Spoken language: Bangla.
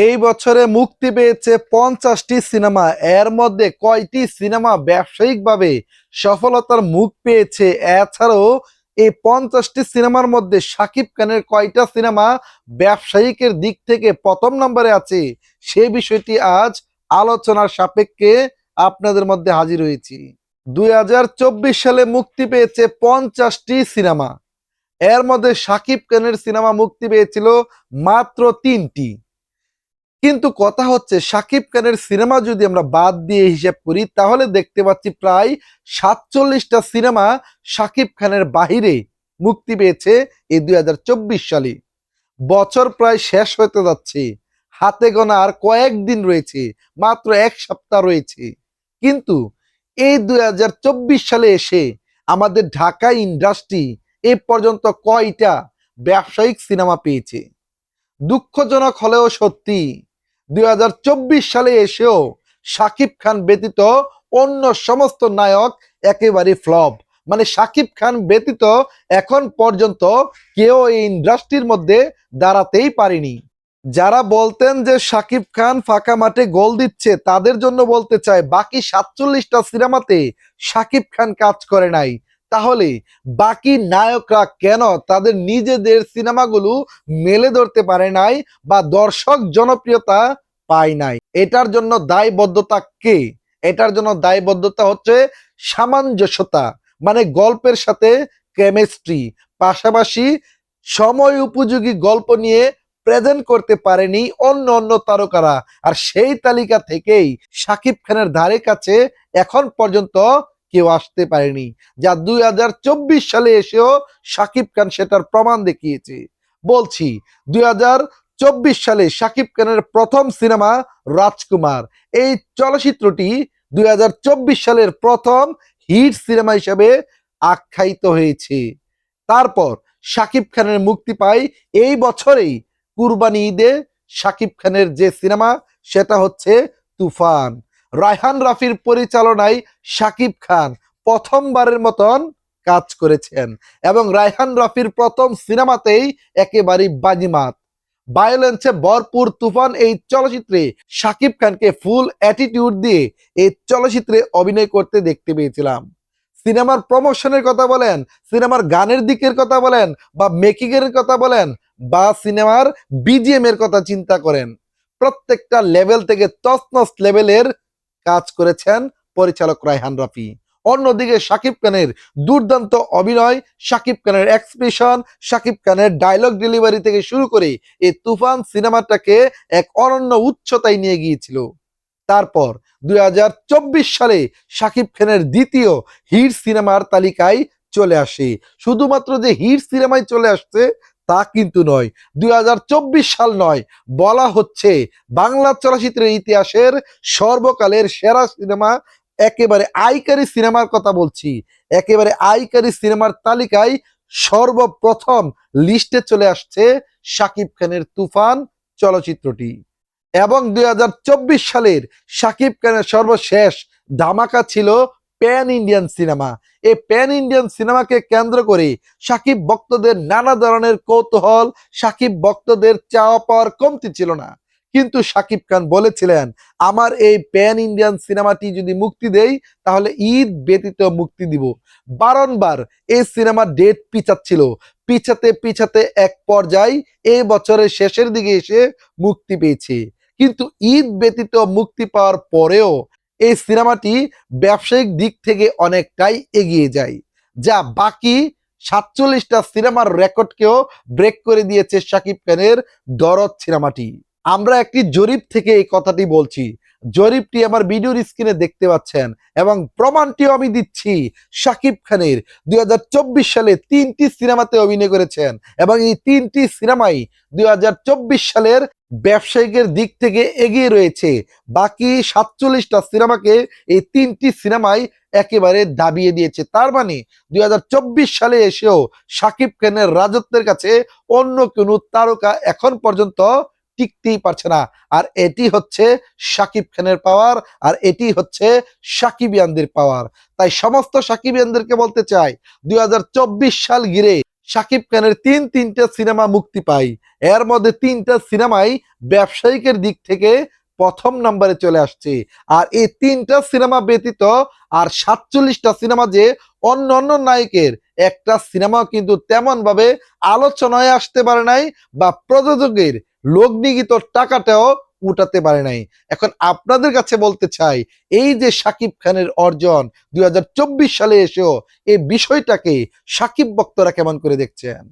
এই বছরে মুক্তি পেয়েছে পঞ্চাশটি সিনেমা। এর মধ্যে কয়টি সিনেমা ব্যবসায়িকভাবে সফলতার মুখ পেয়েছে? এছাড়াও এই পঞ্চাশটি সিনেমার মধ্যে শাকিব খানের কয়টা সিনেমা ব্যবসায়িকের দিক থেকে প্রথম নম্বরে আছে? সেই বিষয়টি আজ আলোচনার সাপেক্ষে আপনাদের মধ্যে হাজির হয়েছি। দুই হাজার চব্বিশ সালে মুক্তি পেয়েছে পঞ্চাশটি সিনেমা। এর মধ্যে শাকিব খানের সিনেমা মুক্তি পেয়েছিল মাত্র তিনটি। কিন্তু কথা হচ্ছে শাকিব খানের সিনেমা যদি আমরা বাদ দিয়ে হিসাব করি, তাহলে দেখতে পাচ্ছি প্রায় সাতচল্লিশটা সিনেমা শাকিব খানের বাহিরে মুক্তি পেয়েছে এই দুই হাজার চব্বিশ সালে। বছর প্রায় শেষ হতে যাচ্ছে, হাতে গোনা আর কয়েকদিন রয়েছে, মাত্র এক সপ্তাহ রয়েছে। কিন্তু এই দুই হাজার চব্বিশ সালে এসে আমাদের ঢাকা ইন্ডাস্ট্রি এ পর্যন্ত কয়টা ব্যবসায়িক সিনেমা পেয়েছে? দুঃখজনক হলেও সত্যি দু হাজার চব্বিশ সালে এসেও শাকিব খান ব্যতীত অন্য সমস্ত নায়ক একেবারে ফ্লপ। মানে শাকিব খান ব্যতীত এখন পর্যন্ত কেউ এই ইন্ডাস্ট্রির মধ্যে দাঁড়াতেই পারেনি। যারা বলতেন যে শাকিব খান ফাঁকা মাঠে গোল দিচ্ছে, তাদের জন্য বলতে চাই বাকি সাতচল্লিশটা সিনেমাতে শাকিব খান কাজ করে নাই। তাহলে বাকি নায়করা কেন তাদের নিজেদের সিনেমাগুলো মেলে ধরতে পারে নাই বা দর্শক জনপ্রিয়তা পায় নাই? এটার জন্য দায়বদ্ধতা কে? এটার জন্য দায়বদ্ধতা হচ্ছে সামঞ্জস্যতা মানে গল্পের সাথে কেমিস্ট্রি পাশাপাশি সময় উপযোগী গল্প নিয়ে প্রেজেন্ট করতে পারেনি অন্য অন্য তারকারা। আর সেই তালিকা থেকেই শাকিব খানের ধারে কাছে এখন পর্যন্ত কেউ আসতে পারেনি, যা দুই হাজার চব্বিশ সালে এসেও শাকিব খান সেটার প্রমাণ দেখিয়েছে। বলছি, দুই হাজার চব্বিশ সালে শাকিব খানের প্রথম সিনেমা রাজকুমার। এই চলচ্চিত্রটি দুই হাজার চব্বিশ সালের প্রথম হিট সিনেমা হিসেবে আখ্যায়িত হয়েছে। তারপর শাকিব খানের মুক্তি পায় এই বছরেই কুরবানি ঈদে শাকিব খানের যে সিনেমা, সেটা হচ্ছে তুফান। রায়হান রাফির পরিচালনায় শাকিব খান প্রথমবারের মতন কাজ করেছেন এবং রায়হান রাফির প্রথম সিনেমাতেই একেবারেই বাজিমাত। ভায়োলেন্সে ভরপুর তুফান এই চলচ্চিত্রে শাকিব খানকে ফুল অ্যাটিটিউড দিয়ে এই চলচ্চিত্রে অভিনয় করতে দেখতে পেয়েছিলাম। সিনেমার প্রমোশনের কথা বলেন, সিনেমার গানের দিকের কথা বলেন বা মেকিং এর কথা বলেন বা সিনেমার বিজিএম এর কথা চিন্তা করেন। প্রত্যেকটা লেভেল থেকে তসনস লেভেলের কাজ করেছেন পরিচালক রায়হান রাফি। অন্যদিকে শাকিব খানের দুর্দান্ত অভিনয়, শাকিব খানের এক্সপ্রেশন শাকিব খানের ডায়লগ ডেলিভারি থেকে শুরু করে এই তুফান সিনেমাটাকে এক অনন্য উচ্চতায় নিয়ে গিয়েছিল। তারপর দুই হাজার চব্বিশ সালে শাকিব খানের দ্বিতীয় হিট সিনেমার তালিকায় চলে আসে। শুধুমাত্র যে হিট সিনেমায় চলে আসছে তা কিন্তু নয়। দুই সাল নয়। বলা হচ্ছে বাংলা চলচ্চিত্রের ইতিহাসের সর্বকালের সেরা সিনেমা, একেবারে আইকারি সিনেমার কথা বলছি। একেবারে আইকারি সিনেমার তালিকায় সর্বপ্রথম লিস্টে চলে আসছে শাকিব খানের তুফান চলচ্চিত্রটি। এবং দুই হাজার চব্বিশ সালের শাকিব খানের সর্বশেষ ধামাকা ছিল প্যান ইন্ডিয়ান সিনেমা এই প্যান ইন্ডিয়ান সিনেমাকে কেন্দ্র করে সাকিব ভক্তদের নানা ধরনের কৌতূহল, সাকিব ভক্তদের চাওয়া পাওয়ার কমতি ছিল না। কিন্তু সাকিব খান বলেছিলেন, আমার এই প্যান ইন্ডিয়ান সিনেমাটি যদি মুক্তি দেই, তাহলে ঈদ ব্যতীত মুক্তি দিব। বারংবার এই সিনেমার ডেট পিছাচ্ছিল। পিছাতে পিছাতে এক পর্যায়ে এই বছরের শেষের দিকে এসে মুক্তি পেয়েছে। কিন্তু ঈদ ব্যতীত মুক্তি পাওয়ার পরেও এই সিনেমাটি ব্যবসায়িক দিক থেকে অনেকটাই এগিয়ে যায়, যা বাকি সাতচল্লিশটা সিনেমার রেকর্ডকেও ব্রেক করে দিয়েছে শাকিব খানের দরদ সিনেমাটি। আমরা একটি জরিপ থেকে এই কথাটি বলছি জরিপটি আমার ভিডিওর স্ক্রিনে দেখতে পাচ্ছেন এবং প্রমাণটিও আমি দিচ্ছি। সাকিব খানের দুই হাজার চব্বিশ সালে তিনটি সিনেমাতে অভিনয় করেছেন এবং এই তিনটি সিনেমাই দুই হাজার চব্বিশ সালের ব্যবসায়িকের দিক থেকে এগিয়ে রয়েছে। বাকি সাতচল্লিশটা সিনেমাকে এই তিনটি সিনেমাই একেবারে দাবিয়ে দিয়েছে। তার মানে দুই হাজার চব্বিশ সালে এসেও শাকিব খানের রাজত্বের কাছে অন্য কোনো তারকা এখন পর্যন্ত টিকতেই পারছে না। আর এটি হচ্ছে সাকিব খানের পাওয়ার আর এটি হচ্ছে সাকিবিয়ানদের পাওয়ার তাই সমস্ত সাকিব সাকিবিয়ানদেরকে বলতে চাই, দুই হাজার চব্বিশ সাল ঘিরে সাকিব খানের তিন তিনটা সিনেমা মুক্তি পায় এর মধ্যে তিনটা সিনেমাই ব্যবসায়িকের দিক থেকে প্রথম নম্বরে চলে আসছে। আর এই তিনটা সিনেমা ব্যতীত আর সাতচল্লিশটা সিনেমা যে অন্য অন্য নায়কের, একটা সিনেমা কিন্তু তেমন ভাবে আলোচনায় আসতে পারে নাই বা প্রযোজকের লগ্নিগত টাকাটাও উঠাতে পারে নাই। এখন আপনাদের কাছে বলতে চাই, এই যে সাকিব খানের অর্জন দুই হাজার চব্বিশ সালে এসেও এই বিষয়টাকে সাকিব বক্তরা কেমন করে দেখছেন?